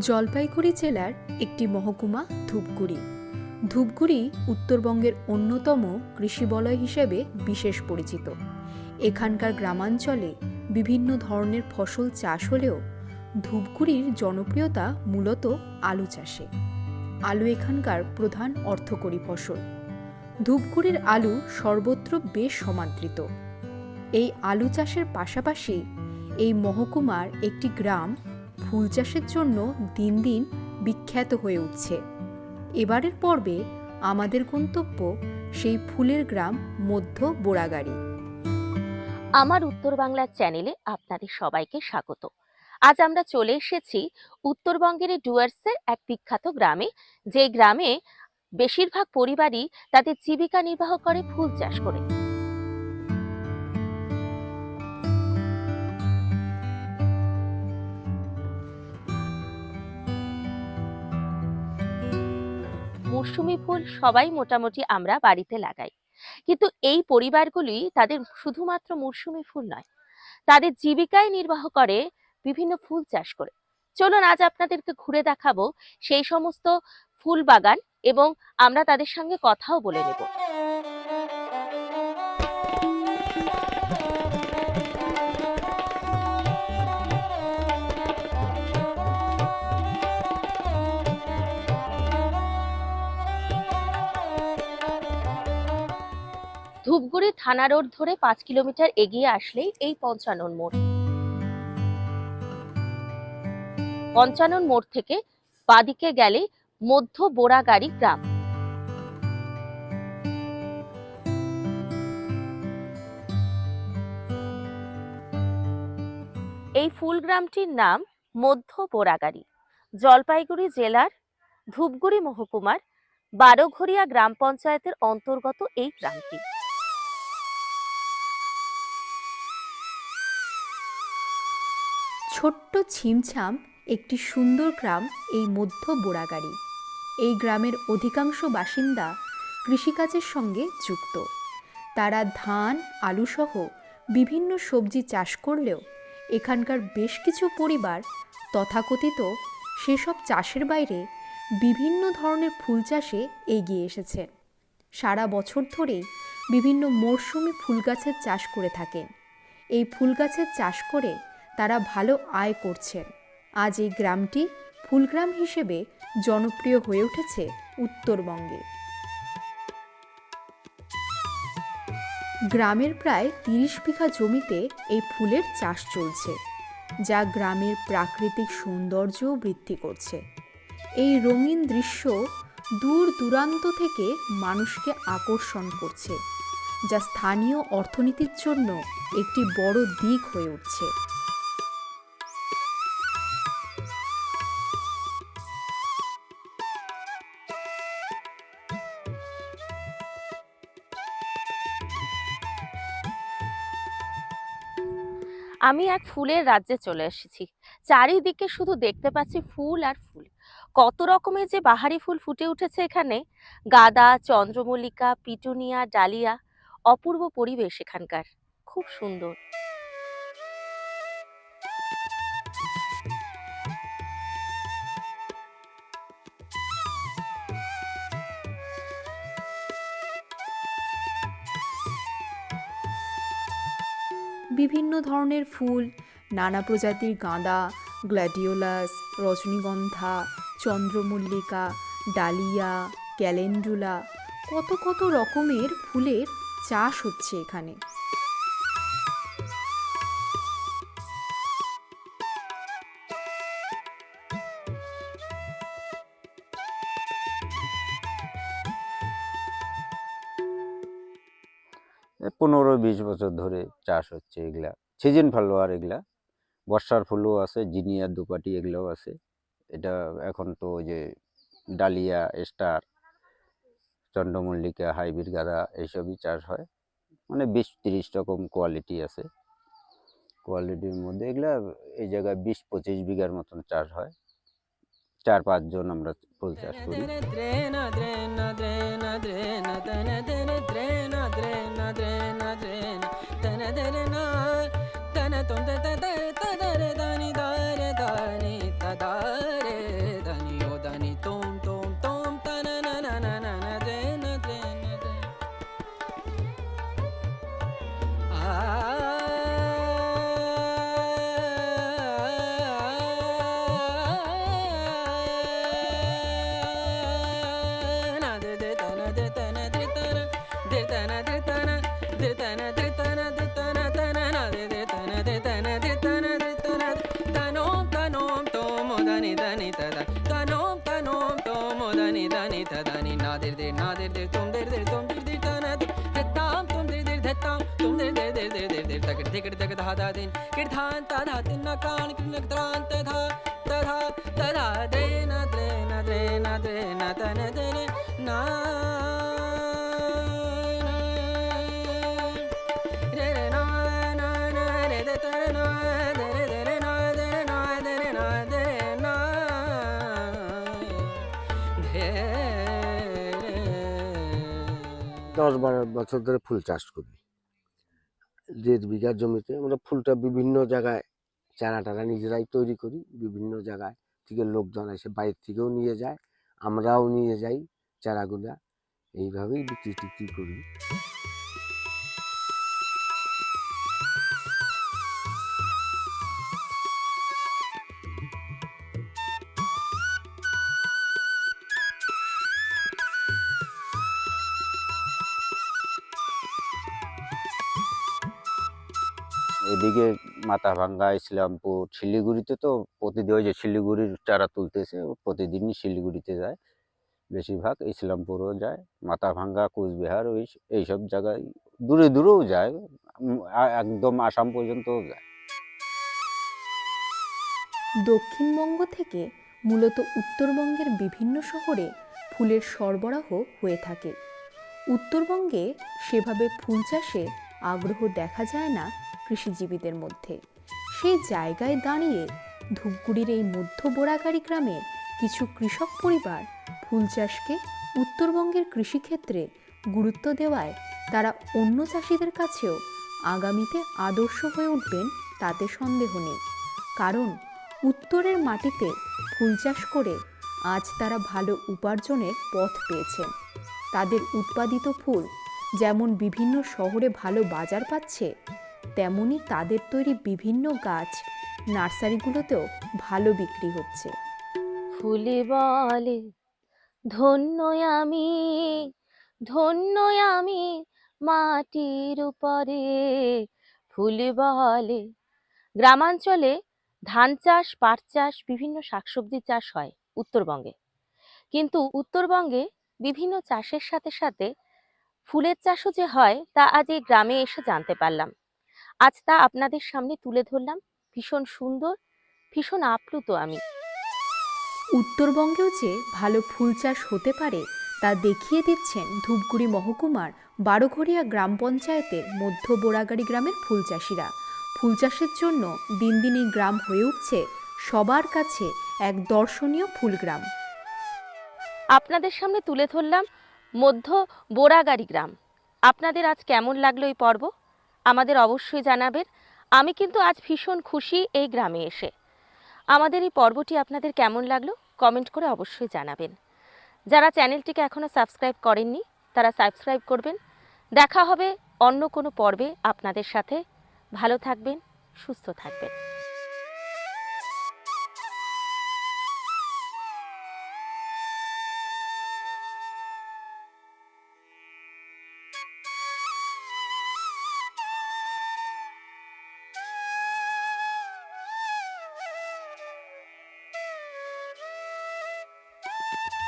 জলপাইগুড়ি জেলার একটি মহকুমা, ধূপগুড়ি। ধূপগুড়ি উত্তরবঙ্গের অন্যতম কৃষি বলয় হিসেবে বিশেষ পরিচিত। এখানকার গ্রামাঞ্চলে বিভিন্ন ধরনের ফসল চাষ হলেও ধূপগুড়ির জনপ্রিয়তা মূলত আলু চাষে। আলু এখানকার প্রধান অর্থকরী ফসল। ধূপগুড়ির আলু সর্বত্র বেশ সমাদৃত। এই আলু চাষের পাশাপাশি এই মহকুমার একটি গ্রাম ফুল চাষের জন্য দিন দিন বিখ্যাত হয়ে উঠছে। এবারের পর্বে আমাদের গন্তব্য সেই ফুলের গ্রাম মধ্য বোড়াগাড়ি। আমার উত্তর বাংলার চ্যানেলে আপনাদের সবাইকে স্বাগত। আজ আমরা চলে এসেছি উত্তরবঙ্গের ডুয়ার্সের এক বিখ্যাত গ্রামে। যে গ্রামে বেশিরভাগ পরিবারই তাদের জীবিকা নির্বাহ করে ফুল চাষ করে। মৌসুমি ফুল সবাই মোটামুটি আমরা বাড়িতে লাগাই। কিন্তু এই পরিবারগুলি তাদের শুধুমাত্র মৌসুমি ফুল নয়, তাদের জীবিকায় নির্বাহ করে বিভিন্ন ফুল চাষ করে। চলুন আজ আপনাদেরকে ঘুরে দেখাবো সেই সমস্ত ফুল বাগান এবং আমরা তাদের সঙ্গে কথাও বলে নেব। ধূপগুড়ি থানা রোড ধরে পাঁচ কিলোমিটার এগিয়ে আসলেই এই পঞ্চানন মোড়। পঞ্চানন মোড় থেকে বাদিকে গেলে মধ্য বোড়াগাড়ি গ্রাম। এই ফুল গ্রামটির নাম মধ্য বোড়াগাড়ি। জলপাইগুড়ি জেলার ধূপগুড়ি মহকুমার বারোঘরিয়া গ্রাম পঞ্চায়েতের অন্তর্গত এই গ্রামটি। ছোট্ট ছিমছাম একটি সুন্দর গ্রাম এই মধ্য বোড়াগাড়ি। এই গ্রামের অধিকাংশ বাসিন্দা কৃষিকাজের সঙ্গে যুক্ত। তারা ধান, আলুসহ বিভিন্ন সবজি চাষ করলেও এখানকার বেশ কিছু পরিবার তথাকথিত সেসব চাষের বাইরে বিভিন্ন ধরনের ফুল চাষে এগিয়ে এসেছে। সারা বছর ধরেই বিভিন্ন মরশুমি ফুল গাছের চাষ করে থাকেন। এই ফুল গাছের চাষ করে তারা ভালো আয় করছেন। আজ এই গ্রামটি ফুলগ্রাম হিসেবে জনপ্রিয় হয়ে উঠেছে উত্তরবঙ্গে। গ্রামের প্রায় তিরিশ বিঘা জমিতে এই ফুলের চাষ চলছে, যা গ্রামের প্রাকৃতিক সৌন্দর্যও বৃদ্ধি করছে। এই রঙিন দৃশ্য দূর দূরান্ত থেকে মানুষকে আকর্ষণ করছে, যা স্থানীয় অর্থনীতির জন্য একটি বড় দিক হয়ে উঠছে। আমি এক ফুলের রাজ্যে চলে এসেছি। চারিদিকে শুধু দেখতে পাচ্ছি ফুল আর ফুল। কত রকমের যে বাহারি ফুল ফুটে উঠেছে এখানে। গাদা, চন্দ্রমল্লিকা, পিটুনিয়া, ডালিয়া, অপূর্ব পরিবেশ এখানকার। খুব সুন্দর। বিভিন্ন ধরনের ফুল, নানা প্রজাতির গাঁদা, গ্ল্যাডিওলাস, রজনীগন্ধা, চন্দ্রমল্লিকা, ডালিয়া, ক্যালেন্ডুলা, কত কত রকমের ফুলের চাষ হচ্ছে এখানে। পনেরো বিশ বছর ধরে চাষ হচ্ছে এগুলা। সিজন ফ্লাওয়ার এগুলা। বর্ষার ফুলও আছে জিনিয়া দুপাটি এগুলোও আছে। এটা এখন তো যে ডালিয়া, স্টার, চন্দ্রমল্লিকা, হাইব্রিড গাঁদা এইসবই চাষ হয়। মানে বিশ তিরিশ রকম কোয়ালিটি আছে। কোয়ালিটির মধ্যে এগুলা এই জায়গায় বিশ পঁচিশ বিঘার মতন চাষ হয়। চার পাঁচজন আমরা ফুল চাষ করি তন তন তন তন दिन कीर्थान तथा तिन्न कान किन्नक्त्रान तथा तथा तथा देन द्रेन द्रेन द्रेन तन देन ना দশ বারো বছর ধরে ফুল চাষ করি। দেড় বিঘা জমিতে আমরা ফুলটা বিভিন্ন জায়গায় চারা টারা নিজেরাই তৈরি করি, বিভিন্ন জায়গায় থেকে লোকজন এসে বাইরের থেকেও নিয়ে যায়, আমরাও নিয়ে যাই চারাগুলা। এইভাবেই বিক্রি টিক্রি করি। এদিকে মাথাভাঙ্গা, ইসলামপুর, শিলিগুড়িতে তো প্রতিদিন ওই যে শিলিগুড়ির চারা তুলতেছে প্রতিদিনই শিলিগুড়িতে যায়। বেশিরভাগ ইসলামপুরও যায়, মাথাভাঙ্গা, কোচবিহার ওই এইসব জায়গায় দূরে দূরেও যায় একদম আসাম পর্যন্তও যায়। দক্ষিণবঙ্গ থেকে মূলত উত্তরবঙ্গের বিভিন্ন শহরে ফুলের সরবরাহ হয়ে থাকে। উত্তরবঙ্গে সেভাবে ফুল চাষে আগ্রহ দেখা যায় না কৃষিজীবীদের মধ্যে। সেই জায়গায় দাঁড়িয়ে ধূপগুড়ির এই মধ্য বোরাগাড়ি গ্রামের কিছু কৃষক পরিবার ফুল চাষকে উত্তরবঙ্গের কৃষিক্ষেত্রে গুরুত্ব দেওয়ায় তারা অন্য চাষিদের কাছেও আগামীতে আদর্শ হয়ে উঠবেন তাতে সন্দেহ নেই। কারণ উত্তরের মাটিতে ফুল চাষ করে আজ তারা ভালো উপার্জনের পথ পেয়েছেন। তাদের উৎপাদিত ফুল যেমন বিভিন্ন শহরে ভালো বাজার পাচ্ছে তেমনি তাদের তৈরি বিভিন্ন গাছ নার্সারিগুলোতেও ভালো বিক্রি হচ্ছে। ফুলে বলে, ধন্য আমি ধন্য আমি মাটির উপরে। ফুলে বলে, গ্রামাঞ্চলে ধান চাষ, পাট চাষ, বিভিন্ন শাকসবজি চাষ হয় উত্তরবঙ্গে। কিন্তু উত্তরবঙ্গে বিভিন্ন চাষের সাথে সাথে ফুলের চাষও যে হয়, তা আজ এই গ্রামে এসে জানতে পারলাম। আজ তা আপনাদের সামনে তুলে ধরলাম। ভীষণ সুন্দর ভীষণ আপ্লুত আমি। উত্তরবঙ্গেও যে ভালো ফুল চাষ হতে পারে তা দেখিয়ে দিচ্ছেন ধূপগুড়ি মহকুমার বারোঘরিয়া গ্রাম পঞ্চায়েতের মধ্য বোরাগাড়ি গ্রামের ফুল চাষিরা। ফুল চাষের জন্য দিন দিন এই গ্রাম হয়ে উঠছে সবার কাছে এক দর্শনীয় ফুল গ্রাম। আপনাদের সামনে তুলে ধরলাম মধ্য বোরাগাড়ি গ্রাম। আপনাদের আজ কেমন লাগল এই পর্ব? আমাদের অবশ্যই জানাবেন। আমি কিন্তু আজ ভীষণ খুশি এই গ্রামে এসে। আমাদের এই পর্বটি আপনাদের কেমন লাগল কমেন্ট করে অবশ্যই জানাবেন। যারা চ্যানেলটিকে এখনও সাবস্ক্রাইব করেননি, তারা সাবস্ক্রাইব করবেন। দেখা হবে অন্য কোনো পর্বে আপনাদের সাথে। ভালো থাকবেন, সুস্থ থাকবেন। you